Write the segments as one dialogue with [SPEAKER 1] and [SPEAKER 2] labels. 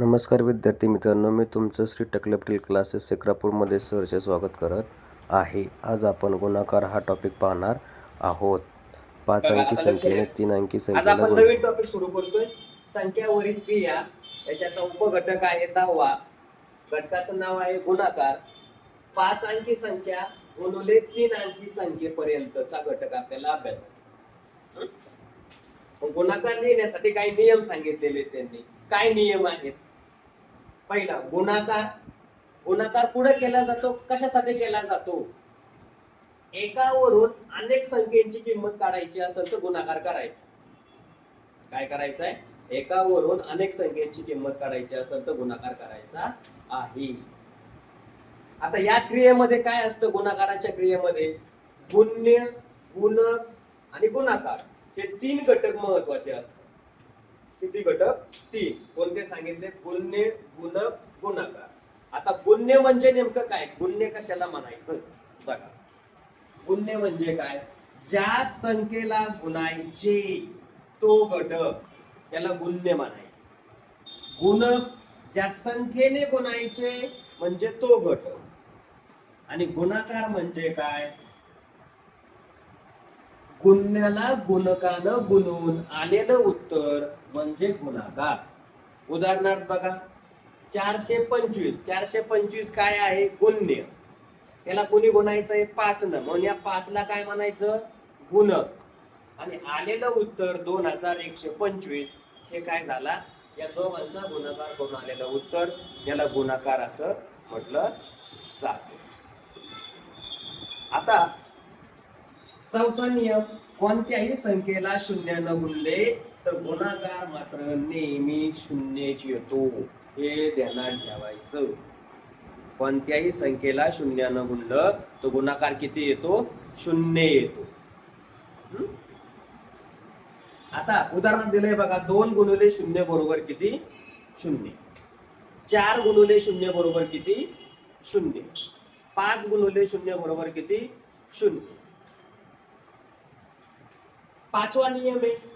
[SPEAKER 1] नमस्कार विद्यार्थी मित्रांनो मी तुमचं श्री टकलपटील क्लासेस सेक्रापूरमध्ये सहर्ष स्वागत करत आहे. आज आपण गुणाकार हा टॉपिक पाहणार आहोत. पाच अंकी संख्येने. तीन अंकी
[SPEAKER 2] आज
[SPEAKER 1] संख्येला
[SPEAKER 2] आपण नवीन टॉपिक सुरू करतोय. संख्यावरील क्रिया याच्यातला उपघटक आहे दहावा. घटकाचं नाव आहे गुणाकार. पाच अंकी संख्या गुणुले तीन अंकी संख्येपर्यंतचा घटक आपल्याला अभ्यासायचा गुणाकार लिहिण्यासाठी काही नियम सांगितलेले त्यांनी. काय नियम आहेत? पहिला गुणाकार. गुणाकार पुढे केला जातो कशासाठी केला जातो? एकावरून अनेक संख्येची किंमत काढायची असेल तर गुणाकार करायचा. काय करायचं आहे एकावरून अनेक संख्येची किंमत काढायची असेल तर गुणाकार करायचा आहे. आता या क्रियेमध्ये काय असतं? गुणाकाराच्या क्रियेमध्ये गुण्य गुणक आणि गुणाकार हे तीन घटक महत्त्वाचे असतात. किती घटक? तीन. कोणते सांगितले? गुन्हे गुणक गुणाकार. आता गुण्य म्हणजे नेमकं काय? गुण्य कशाला म्हणायचं? बघा. गुण्य म्हणजे काय? ज्या संख्येला गुणायचे तो घटक त्याला गुण्य म्हणायचं. गुणक ज्या संख्येने गुणायचे म्हणजे तो घटक. आणि गुणाकार म्हणजे काय? गुण्याला गुणकानं गुणून आलेलं उत्तर म्हणजे गुणाकार. उदाहरणार्थ बघा चारशे पंचवीस. चारशे पंचवीस काय आहे? गुण्य. याला कुणी गुणायचं आहे? पाच न. म्हणून या पाचला काय म्हणायचं? गुणक आणि आलेलं उत्तर दोन हजार एकशे पंचवीस. हे काय झाला? या दोघांचा गुणाकार करून आलेलं उत्तर याला गुणाकार असं म्हटलं जात. आता चौथा नियम कोणत्याही संख्येला शून्यानं गुणले तर गुणाकार मात्र नेहमी शून्यच येतो. हे ध्यानात ठेवायचं. कोणत्याही संख्येला शून्यानं गुणलं तर गुणाकार किती येतो? शून्य येतो. आता उदाहरण दिलंय बघा दोन गुणुले शून्य बरोबर किती? शून्य. चार गुणुले शून्य बरोबर किती? शून्य. पाच गुणुले शून्य बरोबर किती? शून्य. पाचवा नियम आहे.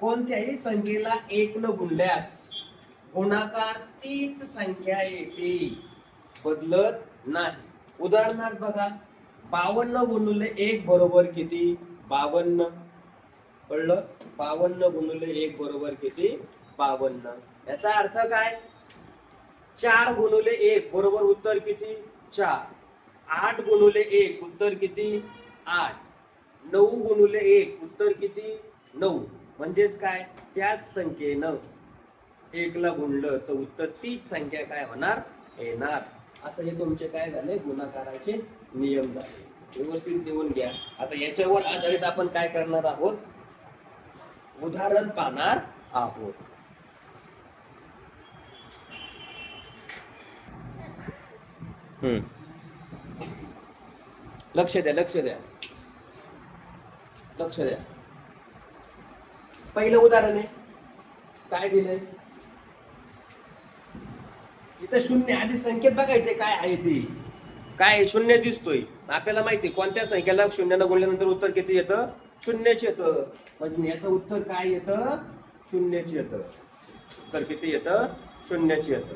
[SPEAKER 2] कोणत्याही संख्येला एक न गुणल्यास गुणाकार तीच संख्या येते. बदलत नाही. उदाहरणार्थ बघा बावन्न गुणले एक बरोबर किती? बावन्न. कळलं? बावन्न गुणले एक बरोबर किती? बावन्न. याचा अर्थ काय? चार गुणले एक बरोबर उत्तर किती? चार. आठ गुणले एक उत्तर किती? आठ. नऊ गुणुले एक उत्तर किती? नऊ. म्हणजेच काय? त्याच संख्येनं एकला गुणलं तर उत्तर तीच संख्या काय होणार? येणार. असं हे तुमचे काय झाले? गुणाकाराचे नियम झाले. व्यवस्थित लिहून घ्या. आता याच्यावर आधारित आपण काय करणार आहोत? उदाहरण पाहणार आहोत. हम्म. लक्ष द्या लक्ष द्या. लक्ष द्या. पहिलं उदाहरण आहे. काय दिलंय? इथं शून्य आधी संख्येत बघायचे काय आहे ते. काय शून्य दिसतोय. आपल्याला माहिती कोणत्या संख्येला शून्यानं गुणल्यानंतर उत्तर किती येतं? शून्यच येतं. म्हणजे याचं उत्तर काय येतं? शून्यच येतं. उत्तर किती येतं? शून्यच येतं.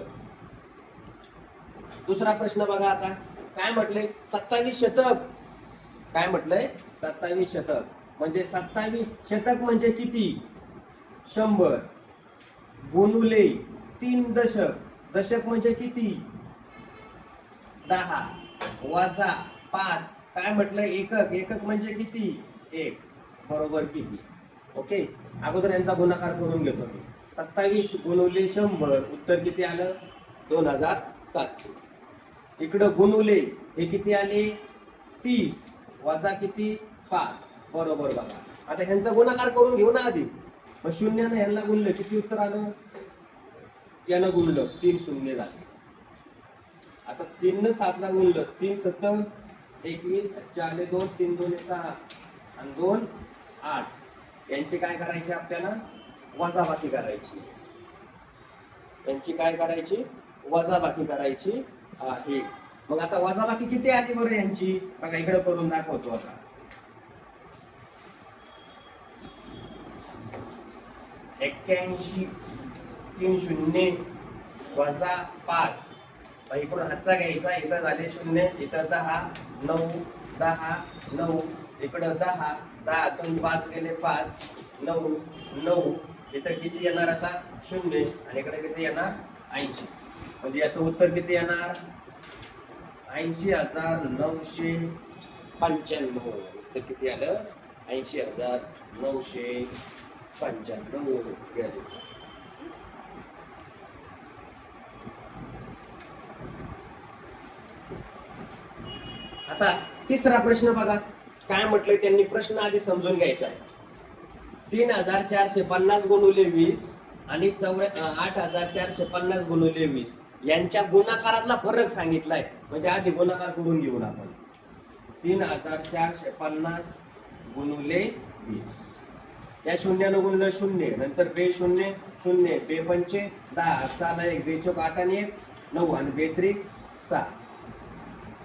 [SPEAKER 2] दुसरा प्रश्न बघा आता. काय म्हटलंय? सत्तावीस शतक. काय म्हटलंय? सत्तावीस शतक. म्हणजे सत्तावीस शतक म्हणजे किती? शंभर. गुणुले तीन दशक. दशक म्हणजे किती? दहा. वजा पाच. काय म्हटलं? एकक. एकक म्हणजे किती? एक. बरोबर किती? ओके? अगोदर यांचा गुणाकार करून घेतो मी. सत्तावीस गुणुले शंभर. उत्तर किती आलं? दोन हजार सातशे. इकडं गुणुले हे किती आले? तीस. वजा किती? पाच. बरोबर बघा आता ह्यांचा गुणाकार करून घेऊ ना आधी. मग शून्यानं ह्यांना गुणलं किती उत्तर आलं? यानं गुणलं तीन शून्य झाले. आता तीन सातला गुणलं तीन सत्तर एकवीस चार दोन तीन दोन सहा आणि दोन आठ. यांची काय करायची आपल्याला? वजाबाकी करायची. यांची काय करायची? वजाबाकी करायची आहे. मग आता वजाबाकी किती आली बरं यांची? बघा इकडे करून दाखवतो आता. एक्क्याऐंशी तीन शून्य वजा पाच इकडून हातचा घ्यायचा इथं झाले शून्य इथं दहा नऊ दहा नऊ इकडं दहा दहातून पाच गेले पाच नऊ नऊ इथं किती येणार आता शून्य आणि इकडे किती येणार ऐंशी म्हणजे याचं उत्तर किती येणार ऐंशी हजार नऊशे पंच्याण्णव उत्तर किती आलं ऐंशी हजार नऊशे पंच्याण्णव गेले. आता तिसरा प्रश्न बघा. काय म्हटलंय त्यांनी? प्रश्न आधी समजून घ्यायचा आहे. तीन हजार चारशे पन्नास गुणवले वीस आणि चौऱ्या आठ हजार चारशे पन्नास गुणवले वीस. यांच्या गुणाकारातला फरक सांगितलाय. म्हणजे आधी गुणाकार करून घेऊन आपण. तीन हजार चारशे पन्नास गुणवले वीस. या शून्यानं गुणलं शून्य नंतर बे शून्य शून्य बे पंचे दहा. चाला एक बे चौक आठ आणि एक नऊ आणि बे त्रिक सहा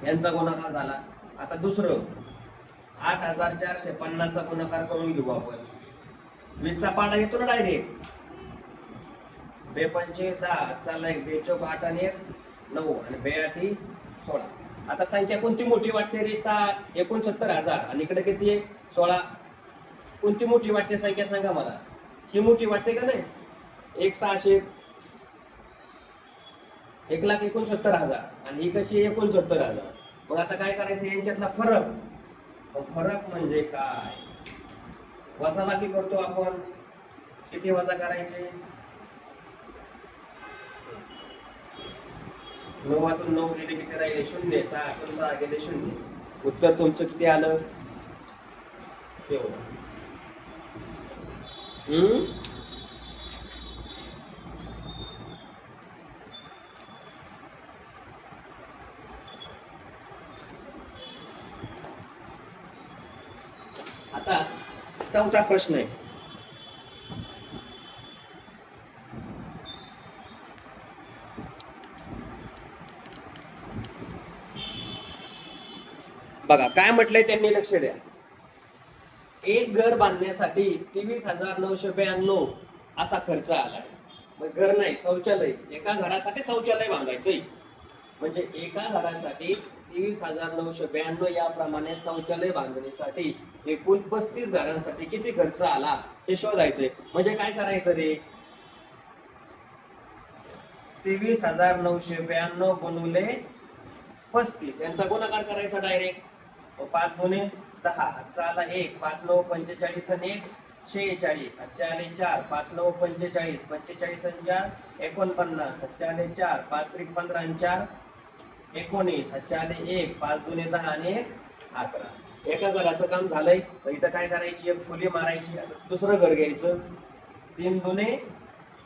[SPEAKER 2] यांचा गुणाकार झाला. आता दुसरं. आठ हजार चारशे पन्नासचा गुणाकार करून घेऊ आपण. वीजचा पाडा येतो ना डायरेक्ट बे पंचे दहा. चालला एक बे चौक आठ आणि एक नऊ आणि बे आठी सोळा. आता संख्या कोणती मोठी वाटते रे सात? एकोणसत्तर हजार. आणि इकडे किती आहे? सोळा. कोणती मोठी वाटते संख्या सांगा मला. ही मोठी वाटते का नाही? एक सहाशे एक लाख एकोणसत्तर हजार आणि ही कशी एकोणसत्तर हजार. मग आता काय करायचं? यांच्यातला फरक. मग फरक म्हणजे काय? वजाबाकी करतो आपण. किती वजा करायचे? नऊतून नऊ गेले किती राहिले शून्य. सहा सहा गेले शून्य. उत्तर तुमचं किती आलं? एवढं. आता चौथा प्रश्न आहे. बघा काय म्हटलंय त्यांनी लक्ष द्या. एक घर बांधण्यासाठी तेवीस हजार नऊशे ब्याण्णव असा खर्च आलाय. मग घर नाही शौचालय. एका घरासाठी शौचालय बांधायचंय. म्हणजे एका घरासाठी तेवीस हजार नऊशे ब्याण्णव याप्रमाणे शौचालय बांधणीसाठी एकूण पस्तीस घरांसाठी किती खर्च आला हे शोधायचंय. म्हणजे काय करायचं रे? तेवीस हजार नऊशे ब्याण्णव गुणवले पस्तीस. यांचा गुणाकार करायचा डायरेक्ट पाच गुणे. दहा आला एक पाच नऊ पंचेचाळीस आणि एक शेहेचाळीस. हातच्या आले चार पाच नऊ पंचेचाळीस पंचेचाळीस आणि चार एकोणपन्नास. हातच्या आले चार पाच त्रिक पंधरा आणि चार एकोणीस. हातच्या आले एक पाच दुने दहा आणि एक अकरा. एका घराचं काम झालंय तर इथं काय करायची? एक फुली मारायची. दुसरं घर घ्यायचं. तीन दुने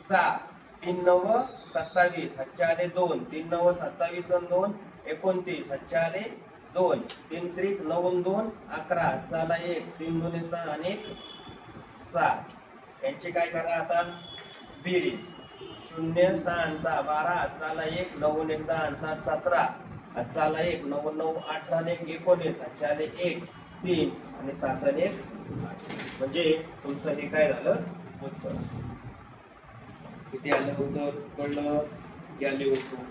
[SPEAKER 2] सहा. तीन नव सत्तावीस. हातच्या आले दोन. तीन नव सत्तावीस आणि दोन एकोणतीस. हातच्या आले दोन. तीन त्रिक नऊ दोन अकरा. चाला एक. तीन दोन सहा आणि एक सात. यांची काय करा आता? बेरीज. शून्य सहा आणि सहा बारा. चाला एक नऊ आणि एक दहा आणि सात सतरा. चाला एक नऊ नऊ अठरा एक एकोणीस. हातच्या एक तीन आणि सात आणि एक म्हणजे तुमचं हे काय झालं? उत्तर. किती आलं उत्तर कळलं? या लिहून